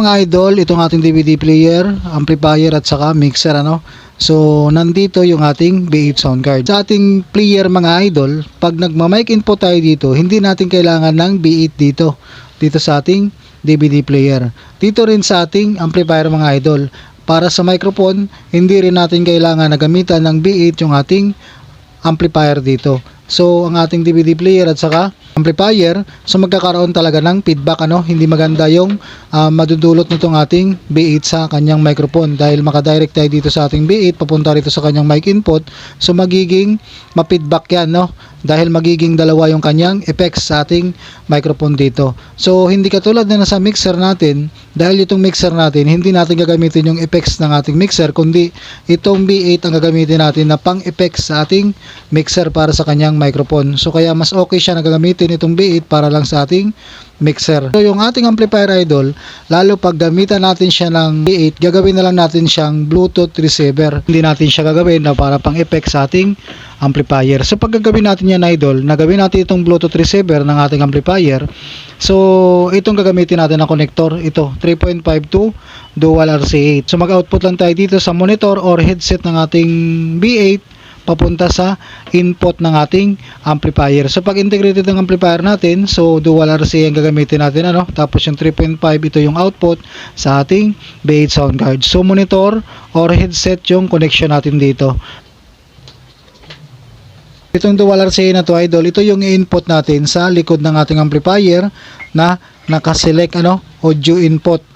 Mga idol, itong ating DVD player, amplifier at saka mixer ano. So, nandito yung ating B8 sound card. Sa ating player mga idol, pag nagma-mic input tayo dito, hindi natin kailangan ng B8 dito. Dito sa ating DVD player. Dito rin sa ating amplifier mga idol. Para sa microphone, hindi rin natin kailangan na gamitan ng B8 yung ating amplifier dito. So, ang ating DVD player at saka amplifier, so magkakaroon talaga ng feedback ano, hindi maganda yung ah, madudulot nitong ating B8 sa kanyang microphone. Dahil makadirect tayo dito sa ating B8 papunta rito sa kanyang mic input, so magiging ma-feedback yan no, dahil magiging dalawa yung kanyang effects sa ating microphone dito. So, hindi katulad na nasa mixer natin, dahil itong mixer natin, hindi natin gagamitin yung effects ng ating mixer, kundi itong B8 ang gagamitin natin na pang-effects sa ating mixer para sa kanyang microphone. So, kaya mas okay siya na gagamitin itong B8 para lang sa ating mixer. So, yung ating amplifier idol, lalo pag gamitan natin siya ng B8, gagawin na lang natin siyang Bluetooth receiver. Hindi natin siya gagawin na para pang-effect sa ating amplifier. So, pag gagawin natin yan idol, nagawin natin itong Bluetooth receiver ng ating amplifier. So, itong gagamitin natin na connector, ito, 3.52 dual RC8. So, mag-output lang tayo dito sa monitor or headset ng ating B8 papunta sa input ng ating amplifier. So pag integrated ng amplifier natin, so dual RC ang gagamitin natin ano, tapos yung 3.5 ito yung output sa ating B8 sound card. So monitor or headset yung connection natin dito. Itong dual RCA na to idol, ito yung input natin sa likod ng ating amplifier na nakaselect ano, audio input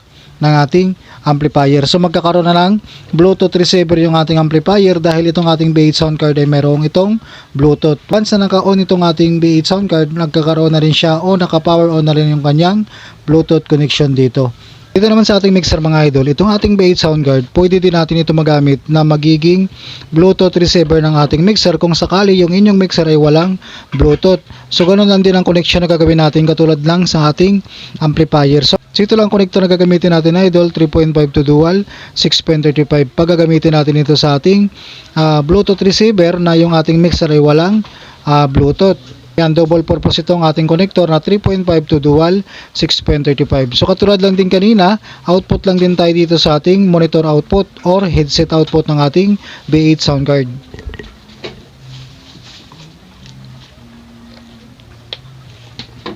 ng ating amplifier. So magkakaroon na ng Bluetooth receiver yung ating amplifier dahil itong ating B8 sound card ay mayroong itong Bluetooth. Once na naka-on itong ating B8 sound card, nagkakaroon na rin siya o naka-power on na rin yung kanyang Bluetooth connection dito. Dito naman sa ating mixer mga idol, itong ating B8 sound pwede din natin ito magamit na magiging Bluetooth receiver ng ating mixer kung sakali yung inyong mixer ay walang Bluetooth. So ganun lang din ang connection na gagawin natin katulad lang sa ating amplifier. So, ito lang connector na gagamitin natin idol, 3.5 to dual, 6.35. Pag gagamitin natin ito sa ating ah, Bluetooth receiver na yung ating mixer ay walang ah, Bluetooth. Yan, double purpose itong ating connector na 3.5 to dual 6.35. So katulad lang din kanina, output lang din tayo dito sa ating monitor output or headset output ng ating B8 sound card.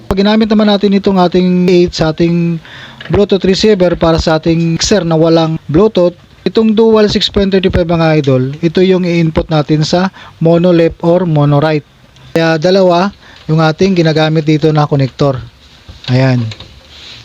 Pag ginamit naman natin itong ating B8 sa ating Bluetooth receiver para sa ating mixer na walang Bluetooth, itong dual 6.35 mga idol, ito yung i-input natin sa mono left or mono right. Kaya dalawa yung ating ginagamit dito na connector. Ayan.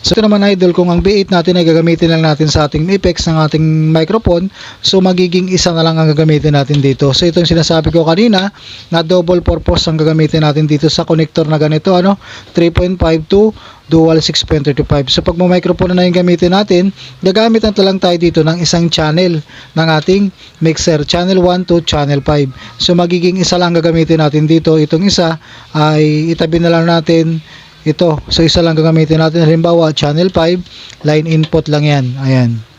So ito naman idol kung ang B8 natin ay gagamitin lang natin sa ating effects ng ating microphone, so magiging isa na lang ang gagamitin natin dito. So ito yung sinasabi ko kanina na double purpose ang gagamitin natin dito sa connector na ganito ano, 3.5 to dual 6.35. So pag mo microphone na yung gamitin natin, gagamit na lang tayo dito ng isang channel ng ating mixer, channel 1 to channel 5. So magiging isa lang gagamitin natin dito. Itong isa ay itabi na lang natin ito. So isa lang gagamitin natin. Halimbawa, channel 5, line input lang yan. Ayan.